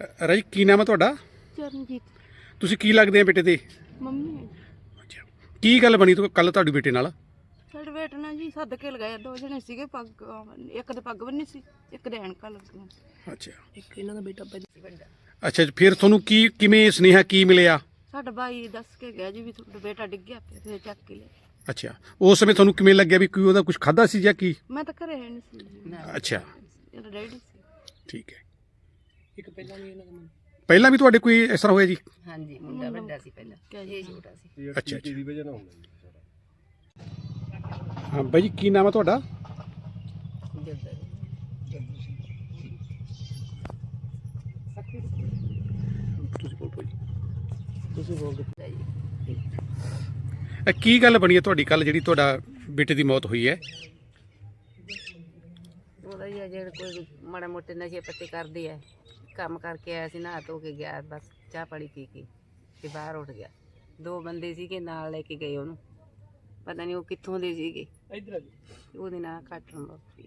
ਰਾਜੀ ਕੀ ਨਾਮ ਹੈ ਤੁਹਾਡਾ? ਚਰਨਜੀਤ। ਤੁਸੀਂ ਕੀ ਲੱਗਦੇ ਆ ਬੇਟੇ ਦੇ ਮੰਮੀ। ਅੱਛਾ। ਕੀ ਗੱਲ ਬਣੀ ਤੋ ਕੱਲ ਤੁਹਾਡੇ ਬੇਟੇ ਨਾਲ? ਸਾਡੇ ਬੇਟੇ ਨਾਲ ਜੀ ਸੱਦ ਕੇ ਲਗਾਇਆ ਦੋ ਜਣੇ ਸੀਗੇ ਪੱਗ ਇੱਕ ਦੇ ਪੱਗ ਬੰਨੀ ਸੀ ਇੱਕ ਦੇ ਐਨਕਾਂ ਲੱਗੀਆਂ। ਅੱਛਾ। ਇੱਕ ਇਹਨਾਂ ਦਾ ਬੇਟਾ ਪਹਿਲੇ ਵੱਡਾ ਅੱਛਾ ਫਿਰ ਤੁਹਾਨੂੰ ਕੀ ਕਿਵੇਂ ਸੁਨੇਹਾ ਕੀ ਮਿਲਿਆ? ਸਾਡਾ ਭਾਈ ਦੱਸ ਕੇ ਗਿਆ ਜੀ ਵੀ ਤੁਹਾਡਾ ਬੇਟਾ ਡਿੱਗਿਆ ਪਿਆ ਤੇ ਚੱਕ ਕੇ ਲੈ ਅੱਛਾ। ਉਸ ਸਮੇਂ ਤੁਹਾਨੂੰ ਕਿਵੇਂ ਲੱਗਿਆ ਵੀ ਕੋਈ ਉਹਦਾ ਕੁਝ ਖਾਦਾ ਸੀ ਜਾਂ ਕੀ? ਮੈਂ ਤਾਂ ਘਰੇ ਹੈ ਨਹੀਂ ਸੀ ਅੱਛਾ। ਡੈਡੀ ਸੀ। ਠੀਕ ਹੈ। ਇੱਕ ਪਹਿਲਾਂ ਵੀ ਇਹਨਾਂ ਦਾ ਪਹਿਲਾਂ ਵੀ ਤੁਹਾਡੇ ਕੋਈ ਇਸ ਤਰ੍ਹਾਂ ਹੋਇਆ ਜੀ? ਹਾਂਜੀ ਮੁੰਡਾ ਵੱਡਾ ਸੀ ਪਹਿਲਾਂ। ਕਿਆ ਇਹ ਛੋਟਾ ਸੀ। ਅੱਛਾ ਅੱਛਾ। ਹਾਂ ਬਾਈ ਜੀ ਕੀ ਨਾਮ ਹੈ ਤੁਹਾਡਾ? ਜੱਦਰ। ਤੁਸੀਂ ਬੋਲੋ ਜੀ। ਤੁਸੀਂ ਬੋਲ। ਦਿੱਤਾ ਜੀ। ਇਹ ਕੀ ਗੱਲ ਬਣੀ ਹੈ ਤੁਹਾਡੀ ਕੱਲ ਜਿਹੜੀ ਤੁਹਾਡਾ ਬੇਟੇ ਦੀ ਮੌਤ ਹੋਈ ਹੈ? ਉਹਦਾ ਹੀ ਆ ਜਿਹੜੇ ਕੋਈ ਮਾੜੇ ਮੋਟੇ ਨਸ਼ੇ ਪੱਤੇ ਕਰਦੇ ਆ ਕੰਮ ਕਰਕੇ ਆਇਆ ਸੀ ਨਹਾ ਧੋ ਕੇ ਗਿਆ ਬਸ ਚਾਹ ਪਾਣੀ ਪੀ ਕੇ ਤੇ ਬਾਹਰ ਉੱਠ ਗਿਆ। ਦੋ ਬੰਦੇ ਸੀਗੇ ਨਾਲ ਲੈ ਕੇ ਗਏ ਉਹਨੂੰ। ਪਤਾ ਨਹੀਂ ਉਹ ਕਿੱਥੋਂ ਦੇ ਸੀਗੇ। ਉਹਦੇ ਨਾਲ ਕੱਟਣ ਬਾਪੀ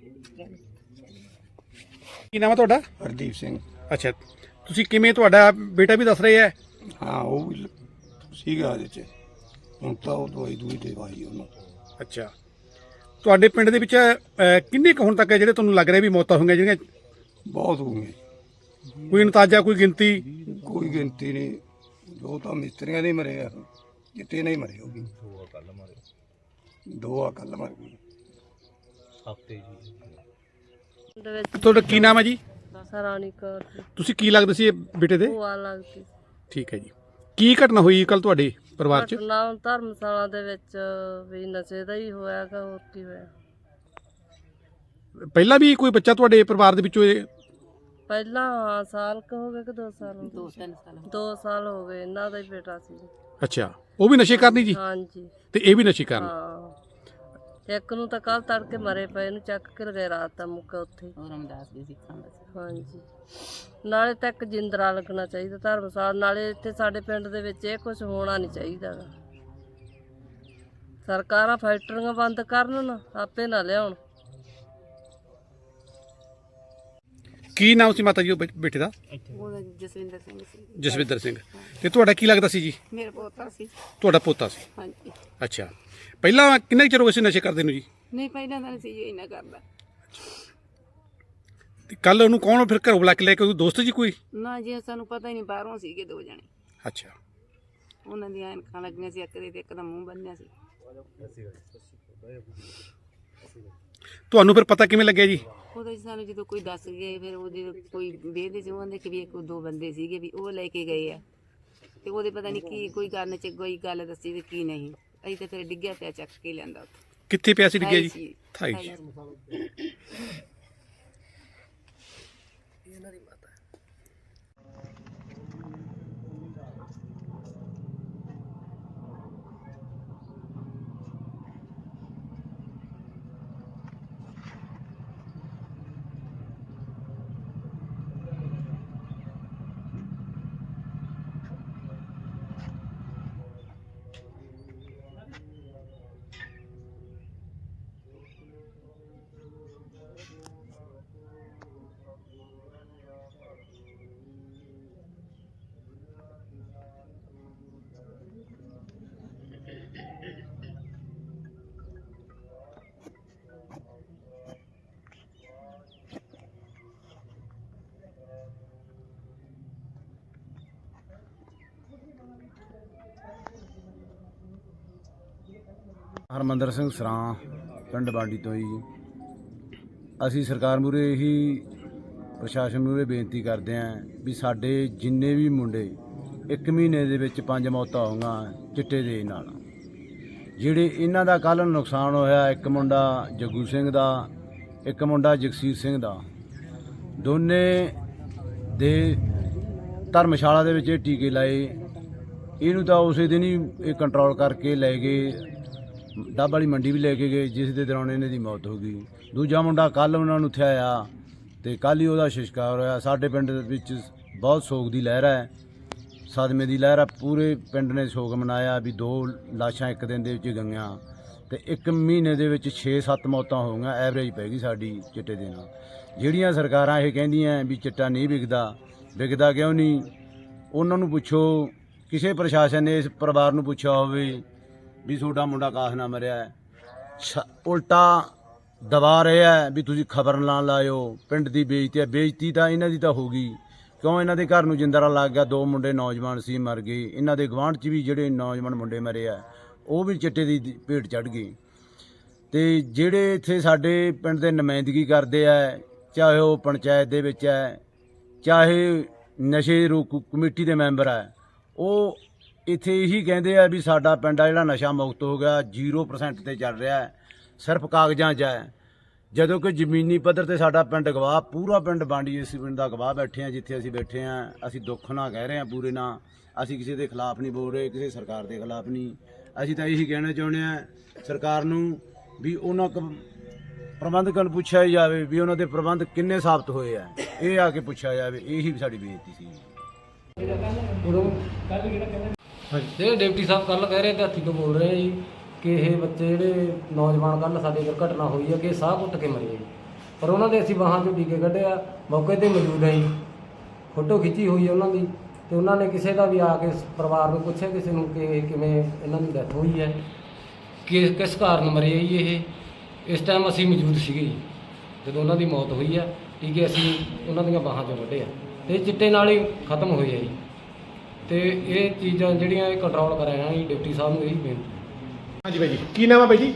ਕੀ ਨਾਮ ਹੈ ਤੁਹਾਡਾ? ਹਰਦੀਪ ਸਿੰਘ। ਅੱਛਾ ਤੁਸੀਂ ਕਿਵੇਂ ਤੁਹਾਡਾ ਬੇਟਾ ਵੀ ਦੱਸ ਰਹੇ ਹੈ? ਹਾਂ ਉਹ ਵੀ ਸੀਗਾ ਇਹਦੇ ਚ। ਹੁਣ ਤਾਂ ਉਹ ਦਵਾਈ ਦੂਈ ਦੇਵਾਈ ਉਹਨੂੰ। ਅੱਛਾ। ਤੁਹਾਡੇ ਪਿੰਡ ਦੇ ਵਿੱਚ ਅਹ, ਕਿੰਨੇ ਕੁ ਹੁਣ ਤੱਕ ਹੈ ਜਿਹੜੇ ਤੁਹਾਨੂੰ ਲੱਗ ਰਿਹਾ ਵੀ ਮੌਤਾਂ ਹੋਈਆਂ ਜਿਹੜੀਆਂ? ਬਹੁਤ ਹੋ ਗਏ ਕੋਈ ਅੰਤਾਜ਼ਾ ਕੋਈ ਗਿਣਤੀ? ਕੋਈ ਗਿਣਤੀ ਨਹੀਂ। ਦੋ ਤਾਂ ਮਿਸਤਰੀਆਂ ਦੇ ਮਰੇ ਆ। ਕਿਤੇ ਨਹੀਂ ਮਰੇ ਹੋਗੀ ਦੋ ਆ ਕੱਲ ਮਰੇ। ਦੋ ਆ ਕੱਲ ਮਰ ਗਏ। ਦੇ ਵਿੱਚ ਤੁਹਾਡਾ ਕੀ ਨਾਮ ਹੈ ਜੀ? ਸਰਾਣੀ ਕੌਰ। ਤੁਸੀਂ ਕੀ ਲੱਗਦੇ ਸੀ ਇਹ ਬੇਟੇ ਦੇ? ਭੂਆ ਲੱਗਦੀ। ਠੀਕ ਹੈ ਜੀ। ਕੀ ਘਟਨਾ ਹੋਈ ਕੱਲ ਤੁਹਾਡੇ ਪਰਿਵਾਰ 'ਚ? ਘਟਨਾ ਧਰਮਸ਼ਾਲਾ ਦੇ ਵਿੱਚ ਵੀ ਨਸ਼ੇ ਦਾ ਹੀ ਹੋਇਆਗਾ ਹੋਰ ਕੀ ਹੋਇਆ। ਪਹਿਲਾਂ ਵੀ ਕੋਈ ਬੱਚਾ ਤੁਹਾਡੇ ਪਰਿਵਾਰ ਦੇ ਵਿੱਚੋਂ ਇਹ ਪਹਿਲਾਂ ਹਾਂ, ਸਾਲ ਕੁ ਹੋ ਗਏ ਕਿ 2 ਸਾਲ ਹੋ ਗਏ? ਦੋ ਤਿੰਨ ਸਾਲ 2 ਸਾਲ ਹੋ ਗਏ ਇਹਨਾਂ ਦਾ ਹੀ ਬੇਟਾ ਸੀ। ਅੱਛਾ ਉਹ ਵੀ ਨਸ਼ੇ ਕਰਨੀ ਜੀ? ਹਾਂਜੀ। ਤੇ ਇਹ ਵੀ ਨਸ਼ੇ ਕਰਨ? ਹਾਂ। ਇੱਕ ਨੂੰ ਤਾਂ ਕੱਲ ਤੜਕੇ ਮਰੇ ਪਏ ਨੂੰ ਚੱਕ ਕੇ ਲਗਾਏ ਰਾਤ ਦਾ ਮੁੱਕਾ ਉੱਥੇ। ਉਹ ਰਮਦਾਸ ਦੀ ਸਿੱਖਾਂ ਦਾ ਸੀ। ਹਾਂਜੀ। ਨਾਲੇ ਤਾਂ ਇੱਕ ਜਿੰਦਰਾ ਲੱਗਣਾ ਚਾਹੀਦਾ ਧਰਮਸਾਲ ਨਾਲੇ ਇੱਥੇ ਸਾਡੇ ਪਿੰਡ ਦੇ ਵਿੱਚ ਇਹ ਕੁਝ ਹੋਣਾ ਨਹੀਂ ਚਾਹੀਦਾ। ਗਾ। ਸਰਕਾਰਾਂ ਫੈਕਟਰੀਆਂ ਬੰਦ ਕਰਨ ਨਾ ਆਪੇ ਨਾ ਲਿਆਉਣ। ਕੀ ਨਾਮ ਸੀ ਮਾਤਾ ਜੀ ਉਹ ਬੇ- ਬੇਟੇ ਦਾ? ਉਹਦਾ ਜਸਵਿੰਦਰ ਸਿੰਘ ਸੀ। ਜਸਵਿੰਦਰ ਸਿੰਘ। ਤੇ ਤੁਹਾਡਾ ਕੀ ਲੱਗਦਾ ਸੀ ਜੀ? ਮੇਰਾ ਪੋਤਾ ਸੀ। ਤੁਹਾਡਾ ਪੋਤਾ ਸੀ। ਹਾਂਜੀ। ਅੱਛਾ। ਪਹਿਲਾਂ ਕਿੰਨੇ ਕੁ ਚਿਰ ਹੋ ਗਿਆ ਸੀ ਨਸ਼ੇ ਕਰਦੇ ਨੂੰ ਜੀ? ਨਹੀਂ ਪਹਿਲਾਂ ਤਾਂ ਸੀ ਇਹ ਨਾ ਕਰਦਾ। ਤੇ ਕੱਲ ਉਹਨੂੰ ਕੌਣ ਫਿਰ ਘਰੋਂ ਬੁਲਾ ਕੇ ਲੈ ਕੇ ਉਹ ਦੋਸਤ ਜੀ ਕੋਈ? ਨਾ ਜੀ ਸਾਨੂੰ ਪਤਾ ਹੀ ਨਹੀਂ ਬਾਹਰੋਂ ਸੀਗੇ ਦੋ ਜਣੇ। ਅੱਛਾ। ਉਹਨਾਂ ਦੀਆਂ ਐਨਕਾਂ ਲੱਗੀਆਂ ਸੀ ਇੱਕ ਦੇ ਤੇ ਇੱਕ ਦਾ ਮੂੰਹ ਬੰਨਿਆ ਸੀ। ਤੁਹਾਨੂੰ ਫਿਰ ਪਤਾ ਕਿਵੇਂ ਲੱਗਿਆ ਜੀ? ਉਹਦੇ ਚ ਸਾਨੂੰ ਜਦੋਂ ਕੋਈ ਦੱਸ ਗਏ ਫਿਰ ਉਹ ਜਦੋਂ ਕੋਈ ਵੇਹਦੇ ਸੀ ਉਹਦੇ ਕਿ ਵੀ ਇੱਕ ਦੋ ਬੰਦੇ ਸੀਗੇ ਵੀ ਉਹ ਲੈ ਕੇ ਗਏ ਆ। ਤੇ ਉਹਦੇ ਪਤਾ ਨਹੀਂ ਕੀ ਕੋਈ ਗੱਲ ਚ ਕੋਈ ਗੱਲ ਦੱਸੀ ਤੇ ਕੀ ਨਹੀਂ। ਅਸੀਂ ਤੇ ਫਿਰ ਡਿੱਗਿਆ ਪਿਆ ਚੱਕ ਕੇ ਲਿਆਂਦਾ ਉੱਥੇ। ਕਿੱਥੇ ਪਿਆ ਸੀ ਡਿੱਗਿਆ ਜੀ? ਥਾਈ। ਥਾਈ ਥਾਈ ਹਰਮੰਦਰ ਸਿੰਘ ਸਰਾਂ ਪਿੰਡ ਬਾਂਡੀ ਤੋਂ ਜੀ ਅਸੀਂ ਸਰਕਾਰ ਮੂਰੇ ਇਹੀ, ਪ੍ਰਸ਼ਾਸਨ ਮੂਰੇ ਬੇਨਤੀ ਕਰਦੇ ਆਂ ਵੀ ਸਾਡੇ ਜਿੰਨੇ ਵੀ ਮੁੰਡੇ ਇੱਕ ਮਹੀਨੇ ਦੇ ਵਿੱਚ ਪੰਜ ਮੌਤਾਂ ਹੋਈਆਂ ਚਿੱਟੇ ਦੇ ਨਾਲ। ਜਿਹੜੇ ਇਹਨਾਂ ਦਾ ਕੱਲ ਨੁਕਸਾਨ ਹੋਇਆ, ਇੱਕ ਮੁੰਡਾ ਜੱਗੂ ਸਿੰਘ ਦਾ, ਇੱਕ ਮੁੰਡਾ ਜਗਸੀਰ ਸਿੰਘ ਦਾ। ਦੋਨੇ ਦੇ ਧਰਮਸ਼ਾਲਾ ਦੇ ਵਿੱਚ ਇਹ ਟੀਕੇ ਲਾਏ। ਇਹਨੂੰ ਤਾਂ ਉਸੇ ਦਿਨ ਹੀ ਇਹ ਕੰਟਰੋਲ ਕਰਕੇ ਲੈ ਗਏ। ਡੱਬ ਵਾਲੀ ਮੰਡੀ ਵੀ ਲੈ ਕੇ ਗਏ, ਜਿਸ ਦੇ ਦੌਰਾਨ ਇਹਨਾਂ ਦੀ ਮੌਤ ਹੋ ਗਈ। ਦੂਜਾ ਮੁੰਡਾ ਕੱਲ ਉਹਨਾਂ ਨੂੰ ਥਿਆਇਆ ਤੇ ਕੱਲ ਹੀ ਉਹਦਾ ਸ਼ਿਸ਼ਕਾਰ ਹੋਇਆ। ਸਾਡੇ ਪਿੰਡ ਵਿੱਚ ਬਹੁਤ ਸੋਗ ਦੀ ਲਹਿਰ ਹੈ। ਸਦਮੇ ਦੀ ਲਹਿਰ ਹੈ। ਪੂਰੇ ਪਿੰਡ ਨੇ ਸੋਗ ਮਨਾਇਆ ਵੀ ਦੋ ਲਾਸ਼ਾਂ ਇੱਕ ਦਿਨ ਦੇ ਵਿੱਚ ਗਈਆਂ ਤੇ ਇੱਕ ਮਹੀਨੇ ਦੇ ਵਿੱਚ 6-7 ਮੌਤਾਂ ਹੋ ਗਈਆਂ। ਐਵਰੇਜ ਪੈ ਗਈ ਸਾਡੀ ਚਿੱਟੇ ਦੇ ਨਾਲ। ਜਿਹੜੀਆਂ ਸਰਕਾਰਾਂ ਇਹ ਕਹਿੰਦੀਆਂ ਵੀ ਚਿੱਟਾ ਨਹੀਂ ਵਿਕਦਾ ਵਿਕਦਾ ਕਿਉਂ ਨਹੀਂ? ਉਹਨਾਂ ਨੂੰ ਪੁੱਛੋ, ਕਿਸੇ ਪ੍ਰਸ਼ਾਸਨ ਨੇ ਇਸ ਪਰਿਵਾਰ ਨੂੰ ਪੁੱਛਿਆ ਹੋਵੇ ਵੀ ਤੁਹਾਡਾ ਮੁੰਡਾ ਕਾਸ ਨਾ ਮਰਿਆ ਹੈ। ਛ- ਉਲਟਾ ਦਬਾ ਰਿਹਾ ਹੈ ਵੀ ਤੁਸੀਂ ਖਬਰ ਨਾ ਲਾਇਓ। ਪਿੰਡ ਦੀ ਬੇਇੱਜ਼ਤੀ ਹੈ। ਬੇਇੱਜ਼ਤੀ ਤਾਂ ਇਹਨਾਂ ਦੀ ਤਾਂ ਹੋ ਗਈ। ਕਿਉਂ ਇਹਨਾਂ ਦੇ ਘਰ ਨੂੰ ਜਿੰਦਰਾ ਲੱਗ ਗਿਆ? ਦੋ ਮੁੰਡੇ ਨੌਜਵਾਨ ਸੀ, ਮਰ ਗਏ। ਇਹਨਾਂ ਦੇ ਗਵਾਂਢ 'ਚ ਵੀ ਜਿਹੜੇ ਨੌਜਵਾਨ ਮੁੰਡੇ ਮਰੇ ਆ, ਉਹ ਵੀ ਚਿੱਟੇ ਦੀ ਭੇਟ ਚੜ ਗਏ। ਤੇ ਜਿਹੜੇ ਇੱਥੇ ਸਾਡੇ ਪਿੰਡ ਦੇ ਨੁਮਾਇੰਦਗੀ ਕਰਦੇ ਆ, ਚਾਹੇ ਉਹ ਪੰਚਾਇਤ ਦੇ ਵਿੱਚ ਹੈ, ਚਾਹੇ ਨਸ਼ੇ ਰੋਕ ਕਮੇਟੀ ਦੇ ਮੈਂਬਰ ਹੈ, ਉਹ ਇੱਥੇ ਇਹੀ ਕਹਿੰਦੇ ਆ ਵੀ ਸਾਡਾ ਪਿੰਡ ਆ ਜਿਹੜਾ ਨਸ਼ਾ ਮੁਕਤ ਹੋ ਗਿਆ 0% ਤੇ ਚੱਲ ਰਿਹਾ ਹੈ, ਸਿਰਫ ਕਾਗਜ਼ਾਂ 'ਚ ਹੈ। ਜਦੋਂ ਕਿ ਜ਼ਮੀਨੀ ਪੱਧਰ ਤੇ ਸਾਡਾ ਪਿੰਡ ਗਵਾਹ, ਪੂਰਾ ਪਿੰਡ ਬਾਂਡੀ ਇਸ ਪਿੰਡ ਦਾ ਗਵਾਹ ਬੈਠੇ ਆ, ਜਿੱਥੇ ਅਸੀਂ ਬੈਠੇ ਆ, ਅਸੀਂ ਦੁੱਖ ਨਾਲ ਕਹਿ ਰਹੇ ਆ ਪੂਰੇ ਨਾਲ ਅਸੀਂ ਕਿਸੇ ਦੇ ਖਿਲਾਫ ਨਹੀਂ ਬੋਲ ਰਹੇ, ਕਿਸੇ ਸਰਕਾਰ ਦੇ ਖਿਲਾਫ ਨਹੀਂ। ਅਸੀਂ ਤਾਂ ਇਹੀ ਕਹਿਣਾ ਚਾਹੁੰਦੇ ਆ ਸਰਕਾਰ ਨੂੰ ਵੀ ਉਹਨਾਂ ਪ੍ਰਬੰਧਕਾਂ ਨੂੰ ਪੁੱਛਿਆ ਜਾਵੇ ਵੀ ਉਹਨਾਂ ਦੇ ਪ੍ਰਬੰਧ ਕਿੰਨੇ ਸਾਬਤ ਹੋਏ ਆ। ਇਹ ਆ ਕੇ ਪੁੱਛਿਆ ਜਾਵੇ, ਇਹੀ ਸਾਡੀ ਬੇਨਤੀ ਸੀ। ਹਾਂਜੀ। ਜਿਹੜੇ ਡਿਪਟੀ ਸਾਹਿਬ ਕੱਲ ਕਹਿ ਰਹੇ ਤੇ ਹੱਥੀ ਤੋਂ ਬੋਲ ਰਹੇ ਜੀ ਕਿ ਇਹ ਬੱਚੇ ਜਿਹੜੇ ਨੌਜਵਾਨ ਕੱਲ ਸਾਡੇ ਦੁਰਘਟਨਾ ਹੋਈ ਹੈ ਕਿ ਸਾਹ ਘੁੱਟ ਕੇ ਮਰੇ ਆ ਜੀ। ਪਰ ਉਹਨਾਂ ਦੇ ਅਸੀਂ ਬਾਹਾਂ ਚੋਂ ਟੀਕੇ ਕੱਢਿਆ ਮੌਕੇ ਤੇ ਮੌਜੂਦ ਹੈ ਜੀ। ਫੋਟੋ ਖਿੱਚੀ ਹੋਈ ਹੈ ਉਹਨਾਂ ਦੀ ਤੇ ਉਹਨਾਂ ਨੇ ਕਿਸੇ ਦਾ ਵੀ ਆ ਕੇ ਪਰਿਵਾਰ ਨੂੰ ਪੁੱਛਿਆ ਕਿਸੇ ਨੂੰ ਕਿ ਕਿਵੇਂ ਇਹਨਾਂ ਦੀ ਡੈਥ ਹੋਈ ਹੈ, ਕਿ ਕਿਸ ਕਾਰਨ ਮਰੇ ਆ ਜੀ ਇਹ। ਇਸ ਟਾਈਮ ਅਸੀਂ ਮੌਜੂਦ ਸੀਗੇ ਜੀ। ਜਦੋਂ ਉਹਨਾਂ ਦੀ ਮੌਤ ਹੋਈ ਆ ਟੀਕੇ ਅਸੀਂ ਉਹਨਾਂ ਦੀਆਂ ਬਾਹਾਂ ਚੋਂ ਕੱਢਿਆ ਆ। ਤੇ ਇਹ ਚਿੱਟੇ ਨਾਲ ਹੀ ਖਤਮ ਹੋਏ ਆ ਜੀ। ਤੇ ਇਹ ਚੀਜ਼ਾਂ ਜਿਹੜੀਆਂ ਇਹ ਕੰਟਰੋਲ ਕਰਾਇਆ ਜੀ ਡਿਪਟੀ ਸਾਹਿਬ ਨੂੰ ਇਹੀ ਬੇਨਤੀ ਹਾਂਜੀ ਬਾਈ ਜੀ ਕੀ ਨਾਮ ਹੈ ਬਾਈ ਜੀ?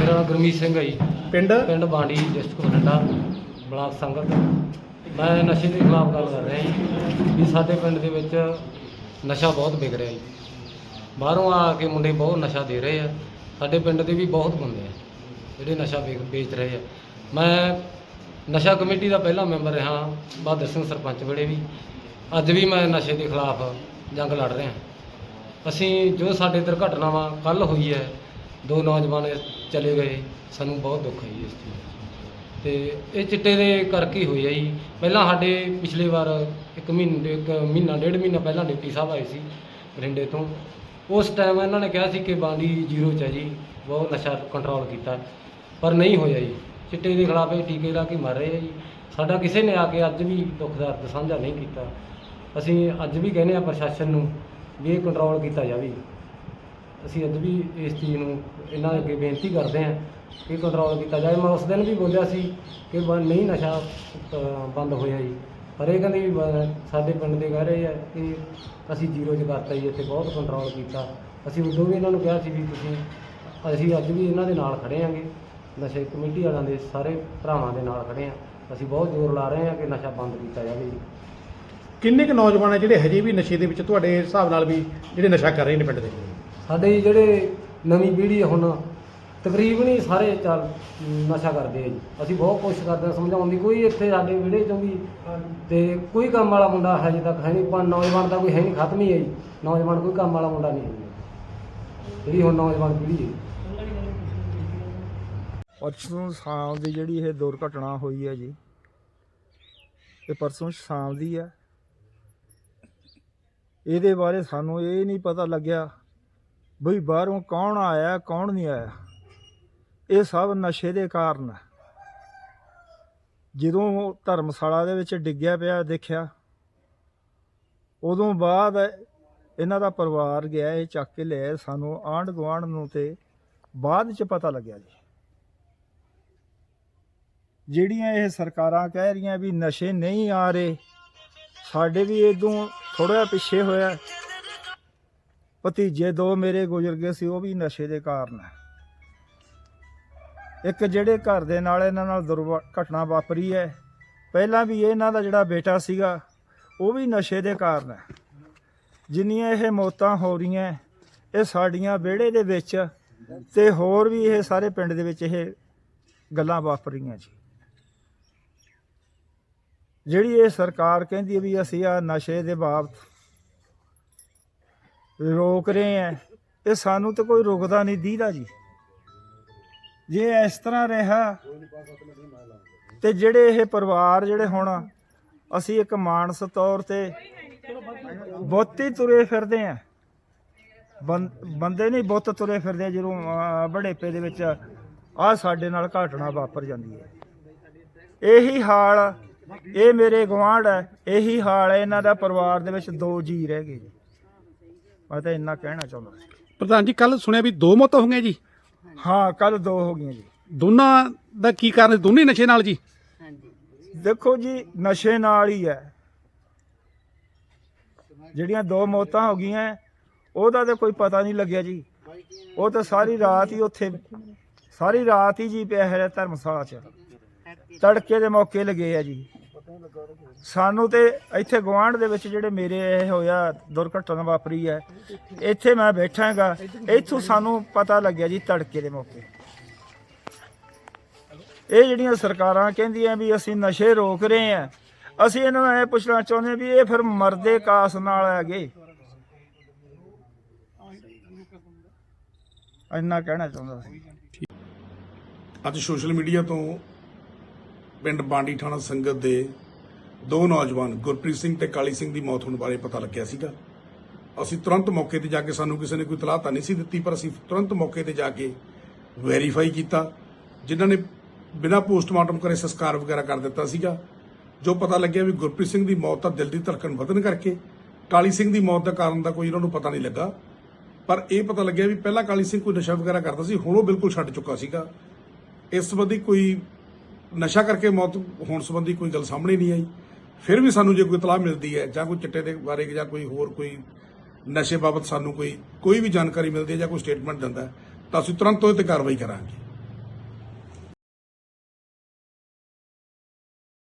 ਮੇਰਾ ਨਾਮ ਗੁਰਮੀਤ ਸਿੰਘ ਹੈ ਜੀ। ਪਿੰਡ? ਪਿੰਡ ਬਾਂਡੀ ਡਿਸਟ੍ਰਿਕਟ ਬਠਿੰਡਾ ਬਲਾਕ ਸੰਗਤ। ਮੈਂ ਨਸ਼ੇ ਦੇ ਖਿਲਾਫ ਗੱਲ ਕਰ ਰਿਹਾ ਜੀ ਵੀ ਸਾਡੇ ਪਿੰਡ ਦੇ ਵਿੱਚ ਨਸ਼ਾ ਬਹੁਤ ਵਿਕ ਰਿਹਾ ਜੀ। ਬਾਹਰੋਂ ਆ ਕੇ ਮੁੰਡੇ ਬਹੁਤ ਨਸ਼ਾ ਦੇ ਰਹੇ ਆ। ਸਾਡੇ ਪਿੰਡ ਦੇ ਵੀ ਬਹੁਤ ਬੰਦੇ ਆ ਜਿਹੜੇ ਨਸ਼ਾ ਵੇਚ ਵੇਚ ਰਹੇ ਆ। ਮੈਂ ਨਸ਼ਾ ਕਮੇਟੀ ਦਾ ਪਹਿਲਾ ਮੈਂਬਰ ਰਿਹਾ ਬਹਾਦਰ ਸਿੰਘ ਸਰਪੰਚ ਵੇਲੇ ਵੀ। ਅੱਜ ਵੀ ਮੈਂ ਨਸ਼ੇ ਦੇ ਖਿਲਾਫ ਜੰਗ ਲੜ ਰਿਹਾ ਅਸੀਂ ਜੋ ਸਾਡੇ ਦੁਰਘਟਨਾਵਾਂ ਕੱਲ ਹੋਈ ਹੈ, ਦੋ ਨੌਜਵਾਨ ਚਲੇ ਗਏ, ਸਾਨੂੰ ਬਹੁਤ ਦੁੱਖ ਹੈ ਜੀ ਇਸ ਚੀਜ਼ ਦਾ। ਤੇ ਇਹ ਚਿੱਟੇ ਦੇ ਕਰਕੇ ਹੀ ਹੋਈ ਹੈ ਜੀ। ਪਹਿਲਾਂ ਸਾਡੇ ਪਿਛਲੇ ਵਾਰ ਇੱਕ ਮਹੀਨੇ, ਇੱਕ ਮਹੀਨਾ, ਡੇਢ ਮਹੀਨਾ ਪਹਿਲਾਂ ਡਿਪਟੀ ਸਾਹਿਬ ਆਏ ਸੀ ਬਰਿੰਡੇ ਤੋਂ। ਉਸ ਟਾਈਮ ਇਹਨਾਂ ਨੇ ਕਿਹਾ ਸੀ ਕਿ ਬਾਂਡੀ ਜ਼ੀਰੋ 'ਚ ਹੈ ਜੀ, ਬਹੁਤ ਨਸ਼ਾ ਕੰਟਰੋਲ ਕੀਤਾ। ਪਰ ਨਹੀਂ ਹੋਇਆ ਜੀ। ਚਿੱਟੇ ਦੇ ਖਿਲਾਫ ਇਹ ਟੀਕੇ ਲਾ ਕੇ ਮਰ ਰਹੇ ਆ ਜੀ। ਸਾਡਾ ਕਿਸੇ ਨੇ ਆ ਕੇ ਅੱਜ ਵੀ ਦੁੱਖ ਦਰਦ ਸਾਂਝਾ ਨਹੀਂ ਕੀਤਾ। ਅਸੀਂ ਅੱਜ ਵੀ ਕਹਿੰਦੇ ਆ ਪ੍ਰਸ਼ਾਸਨ ਨੂੰ ਵੀ ਇਹ ਕੰਟਰੋਲ ਕੀਤਾ ਜਾਵੇ। ਅਸੀਂ ਅੱਜ ਵੀ ਇਸ ਚੀਜ਼ ਨੂੰ ਇਹਨਾਂ ਅੱਗੇ ਬੇਨਤੀ ਕਰਦੇ ਹਾਂ ਕਿ ਕੰਟਰੋਲ ਕੀਤਾ ਜਾਵੇ। ਮੈਂ ਉਸ ਦਿਨ ਵੀ ਬੋਲਿਆ ਸੀ ਕਿ ਬ- ਨਹੀਂ ਨਸ਼ਾ ਬੰਦ ਹੋਇਆ ਜੀ। ਪਰ ਇਹ ਕਹਿੰਦੇ ਵੀ ਸਾਡੇ ਪਿੰਡ ਦੇ ਕਹਿ ਰਹੇ ਆ ਕਿ ਅਸੀਂ ਜ਼ੀਰੋ 'ਚ ਕਰਤਾ ਜੀ, ਇੱਥੇ ਬਹੁਤ ਕੰਟਰੋਲ ਕੀਤਾ। ਅਸੀਂ ਉਦੋਂ ਵੀ ਇਹਨਾਂ ਨੂੰ ਕਿਹਾ ਸੀ ਵੀ ਤੁਸੀਂ, ਅਸੀਂ ਅੱਜ ਵੀ ਇਹਨਾਂ ਦੇ ਨਾਲ ਖੜੇ ਆਂਗੇ ਨਸ਼ੇ ਕਮੇਟੀ ਵਾਲਿਆਂ ਦੇ ਸਾਰੇ ਭਰਾਵਾਂ ਦੇ ਨਾਲ ਖੜੇ ਆ ਅਸੀਂ ਬਹੁਤ ਜ਼ੋਰ ਲਾ ਰਹੇ ਹਾਂ ਕਿ ਨਸ਼ਾ ਬੰਦ ਕੀਤਾ ਜਾਵੇ ਜੀ। ਕਿੰਨੇ ਕੁ ਨੌਜਵਾਨ ਹੈ ਜਿਹੜੇ ਹਜੇ ਵੀ ਨਸ਼ੇ ਦੇ ਵਿੱਚ ਤੁਹਾਡੇ ਹਿਸਾਬ ਨਾਲ ਵੀ ਜਿਹੜੇ ਨਸ਼ਾ ਕਰ ਰਹੇ ਨੇ ਪਿੰਡ ਦੇ? ਸਾਡੇ ਜਿਹੜੇ ਨਵੀਂ ਪੀੜ੍ਹੀ ਹੁਣ ਤਕਰੀਬਨ ਹੀ ਸਾਰੇ ਚੱਲ ਨਸ਼ਾ ਕਰਦੇ ਆ ਜੀ। ਅਸੀਂ ਬਹੁਤ ਕੋਸ਼ਿਸ਼ ਕਰਦੇ ਹਾਂ ਸਮਝਾਉਣ ਦੀ ਕੋਈ ਇੱਥੇ ਸਾਡੇ ਵਿਹੜੇ ਚੋਂ ਵੀ ਤੇ ਕੋਈ ਕੰਮ ਵਾਲਾ ਮੁੰਡਾ ਹਜੇ ਤੱਕ ਹੈ ਨਹੀਂ ਪਰ ਨੌਜਵਾਨ ਦਾ ਕੋਈ ਹੈ ਨਹੀਂ ਖਤਮ ਹੀ ਹੈ ਜੀ। ਨੌਜਵਾਨ ਕੋਈ ਕੰਮ ਵਾਲਾ ਮੁੰਡਾ ਨਹੀਂ ਹੈ। ਜੀ। ਜਿਹੜੀ ਹੁਣ ਨੌਜਵਾਨ ਪੀੜ੍ਹੀ ਹੈ। ਪਰਸੋਂ ਸ਼ਾਮ ਦੀ ਜਿਹੜੀ ਇਹ ਦੁਰਘਟਨਾ ਹੋਈ ਹੈ ਜੀ ਇਹ ਪਰਸੋਂ ਸ਼ਾਮ ਦੀ ਹੈ। ਇਹਦੇ ਬਾਰੇ ਸਾਨੂੰ ਇਹ ਨਹੀਂ ਪਤਾ ਲੱਗਿਆ ਬਈ ਬਾਹਰੋਂ ਕੌਣ ਆਇਆ, ਕੌਣ ਨਹੀਂ ਆਇਆ। ਇਹ ਸਭ ਨਸ਼ੇ ਦੇ ਕਾਰਨ ਹੈ। ਜਦੋਂ ਧਰਮਸ਼ਾਲਾ ਦੇ ਵਿੱਚ ਡਿੱਗਿਆ ਪਿਆ, ਦੇਖਿਆ, ਉਦੋਂ ਬਾਅਦ ਇਹਨਾਂ ਦਾ ਪਰਿਵਾਰ ਗਿਆ, ਇਹ ਚੱਕ ਕੇ ਲਿਆ ਸਾਨੂੰ ਆਂਢ ਗੁਆਂਢ ਨੂੰ ਤੇ ਬਾਅਦ ਚ ਪਤਾ ਲੱਗਿਆ ਜੀ। ਜਿਹੜੀਆਂ ਇਹ ਸਰਕਾਰਾਂ ਕਹਿ ਰਹੀਆਂ ਵੀ ਨਸ਼ੇ ਨਹੀਂ ਆ ਰਹੇ ਸਾਡੇ ਵੀ ਇਦੋਂ ਥੋੜਾ ਪਿੱਛੇ ਹੋਇਆ। ਭਤੀਜੇ ਦੋ ਮੇਰੇ ਗੁਜ਼ਰ ਗਏ ਸੀ, ਉਹ ਵੀ ਨਸ਼ੇ ਦੇ ਕਾਰਨ ਹੈ। ਇੱਕ ਜਿਹੜੇ ਘਰ ਦੇ ਨਾਲ ਇਹਨਾਂ ਨਾਲ ਦੁਰਘਟਨਾ ਵਾਪਰੀ ਹੈ। ਪਹਿਲਾਂ ਵੀ ਇਹਨਾਂ ਦਾ ਜਿਹੜਾ ਬੇਟਾ ਸੀਗਾ, ਉਹ ਵੀ ਨਸ਼ੇ ਦੇ ਕਾਰਨ ਹੈ। ਜਿੰਨੀਆਂ ਇਹ ਮੌਤਾਂ ਹੋ ਰਹੀਆਂ, ਇਹ ਸਾਡੀਆਂ ਵਿਹੜੇ ਦੇ ਵਿੱਚ ਤੇ ਹੋਰ ਵੀ ਇਹ ਸਾਰੇ ਪਿੰਡ ਦੇ ਵਿੱਚ ਇਹ ਗੱਲਾਂ ਵਾਪਰ ਰਹੀਆਂ ਜੀ। ਜਿਹੜੀ ਇਹ ਸਰਕਾਰ ਕਹਿੰਦੀ ਹੈ ਵੀ ਅਸੀਂ ਆ ਨਸ਼ੇ ਦੇ ਬਾਪ ਰੋਕ ਰਹੇ ਆ ਇਹ ਸਾਨੂੰ ਤਾਂ ਕੋਈ ਰੁਕਦਾ ਨਹੀਂ ਦੀਦਾ ਜੀ। ਜੇ ਇਸ ਤਰ੍ਹਾਂ ਰਿਹਾ ਤੇ ਜਿਹੜੇ ਇਹ ਪਰਿਵਾਰ ਜਿਹੜੇ ਹੁਣ ਅਸੀਂ ਇੱਕ ਮਾਨਸ ਤੌਰ ਤੇ ਬਹੁਤੀ ਤੁਰੇ ਫਿਰਦੇ ਆ ਬੰਦੇ ਨਹੀਂ ਬਹੁਤ ਤੁਰੇ ਫਿਰਦੇ ਆ ਜਦੋਂ ਅਹ, ਬੜੇਪੇ ਦੇ ਵਿੱਚ ਆ ਸਾਡੇ ਨਾਲ ਘਟਨਾ ਵਾਪਰ ਜਾਂਦੀ ਹੈ। ਇਹੀ ਹਾਲ ਇਹ ਮੇਰੇ ਗਵਾਂਢ ਹੈ। ਇਹੀ ਹਾਲ ਹੈ। ਇਹਨਾਂ ਦਾ ਪਰਿਵਾਰ ਦੇ ਵਿੱਚ ਦੋ ਜੀ ਰਹਿ ਗਏ ਜੀ। ਮੈਂ ਤਾਂ ਇੰਨਾ ਕਹਿਣਾ ਚਾਹੁੰਦਾ ਸੀ। ਪ੍ਰਧਾਨ ਜੀ ਕੱਲ ਸੁਣਿਆ ਵੀ ਦੋ ਮੌਤਾਂ ਹੋਈਆਂ ਜੀ? ਹਾਂ ਕੱਲ ਦੋ ਹੋ ਗਈਆਂ ਜੀ। ਦੋਨਾਂ ਦਾ ਕੀ ਕਾਰਨ ਦੋਨੇ ਨਸ਼ੇ ਨਾਲ ਜੀ? ਦੇਖੋ ਜੀ ਨਸ਼ੇ ਨਾਲ ਹੀ ਹੈ। ਜਿਹੜੀਆਂ ਦੋ ਮੌਤਾਂ ਹੋ ਗਈਆਂ ਉਹਦਾ ਤੇ ਕੋਈ ਪਤਾ ਨਹੀਂ ਲੱਗਿਆ ਜੀ। ਉਹ ਤਾਂ ਸਾਰੀ ਰਾਤ ਹੀ ਉੱਥੇ ਸਾਰੀ ਰਾਤ ਹੀ ਜੀ ਪਿਆ ਹੈ ਧਰਮਸ਼ਾਲਾ 'ਚ। ਤੜਕੇ ਦੇ ਮੌਕੇ ਲੱਗੇ ਆ ਜੀ। ਸਾਨੂੰ ਤੇ ਇੱਥੇ ਗਵਾਂਢ ਦੇ ਵਿੱਚ ਜਿਹੜੇ ਮੇਰੇ ਇਹ ਹੋਇਆ ਦੁਰਘਟਨਾ ਵਾਪਰੀ ਹੈ। ਇੱਥੇ ਮੈਂ ਬੈਠਾ ਹੈਗਾ। ਇੱਥੋਂ ਸਾਨੂੰ ਪਤਾ ਲੱਗਿਆ ਜੀ ਤੜਕੇ ਦੇ ਮੌਕੇ। ਇਹ ਜਿਹੜੀਆਂ ਸਰਕਾਰਾਂ ਕਹਿੰਦੀਆਂ ਵੀ ਅਸੀਂ ਨਸ਼ੇ ਰੋਕ ਰਹੇ ਆ ਅਸੀਂ ਇਹਨਾਂ ਨੂੰ ਇਹ ਪੁੱਛਣਾ ਚਾਹੁੰਦੇ ਹਾਂ ਵੀ ਇਹ ਫਿਰ ਮਰਦੇ ਕਾਸ ਨਾਲ ਹੈਗੇ। ਇੰਨਾ ਕਹਿਣਾ ਚਾਹੁੰਦਾ ਸੀ। ਅੱਜ ਸੋਸ਼ਲ ਮੀਡੀਆ ਤੋਂ ਪਿੰਡ ਬਾਂਡੀ ਥਾਣਾ ਸੰਗਤ ਦੇ ਦੋ ਨੌਜਵਾਨ, ਗੁਰਪ੍ਰੀਤ ਸਿੰਘ ਤੇ ਕਾਲੀ ਸਿੰਘ ਦੀ ਮੌਤ ਹੋਣ ਬਾਰੇ ਪਤਾ ਲੱਗਿਆ ਸੀਗਾ। ਅਸੀਂ ਤੁਰੰਤ ਮੌਕੇ ਤੇ ਜਾ ਕੇ ਸਾਨੂੰ ਕਿਸੇ ਨੇ ਕੋਈ ਤਲਾਹ ਤਾਂ ਨਹੀਂ ਸੀ ਦਿੱਤੀ, ਪਰ ਅਸੀਂ ਤੁਰੰਤ ਮੌਕੇ ਤੇ ਜਾ ਕੇ ਵੈਰੀਫਾਈ ਕੀਤਾ। ਜਿਨ੍ਹਾਂ ਨੇ ਬਿਨਾਂ ਪੋਸਟਮਾਰਟਮ ਕਰੇ ਸੰਸਕਾਰ ਵਗੈਰਾ ਕਰ ਦਿੱਤਾ ਸੀਗਾ। ਜੋ ਪਤਾ ਲੱਗਿਆ ਵੀ ਗੁਰਪ੍ਰੀਤ ਸਿੰਘ ਦੀ ਮੌਤ ਤਾਂ ਦਿਲ ਦੀ ਧੜਕਣ ਵਧਣ ਕਰਕੇ ਕਾਲੀ ਸਿੰਘ ਦੀ ਮੌਤ ਦਾ ਕਾਰਨ ਦਾ ਕੋਈ ਇਹਨਾਂ ਨੂੰ ਪਤਾ ਨਹੀਂ ਲੱਗਾ। ਪਰ ਇਹ ਪਤਾ ਲੱਗਿਆ ਵੀ ਪਹਿਲਾਂ ਕਾਲੀ ਸਿੰਘ ਕੋਈ ਨਸ਼ਾ ਵਗੈਰਾ ਕਰਦਾ ਸੀ, ਹੁਣ ਉਹ ਬਿਲਕੁਲ ਛੱਡ ਚੁੱਕਾ ਸੀਗਾ। ਇਸ ਸੰਬੰਧੀ ਕੋਈ ਨਸ਼ਾ ਕਰਕੇ ਮੌਤ ਹੋਣ ਸੰਬੰਧੀ ਕੋਈ ਗੱਲ ਸਾਹਮਣੇ ਨਹੀਂ ਆਈ। ਫਿਰ ਵੀ ਸਾਨੂੰ ਜੇ ਕੋਈ ਤਲਾਹ ਮਿਲਦੀ ਹੈ ਜਾਂ ਕੋਈ ਚਿੱਟੇ ਦੇ ਬਾਰੇ ਜਾਂ ਕੋਈ ਹੋਰ ਕੋਈ ਨਸ਼ੇ ਬਾਬਤ ਸਾਨੂੰ ਕੋਈ ਕੋਈ ਵੀ ਜਾਣਕਾਰੀ ਮਿਲਦੀ ਹੈ ਜਾਂ ਕੋਈ ਸਟੇਟਮੈਂਟ ਦਿੰਦਾ ਤਾਂ ਅਸੀਂ ਤੁਰੰਤ ਉਹਦੇ ਤੇ ਕਾਰਵਾਈ ਕਰਾਂਗੇ।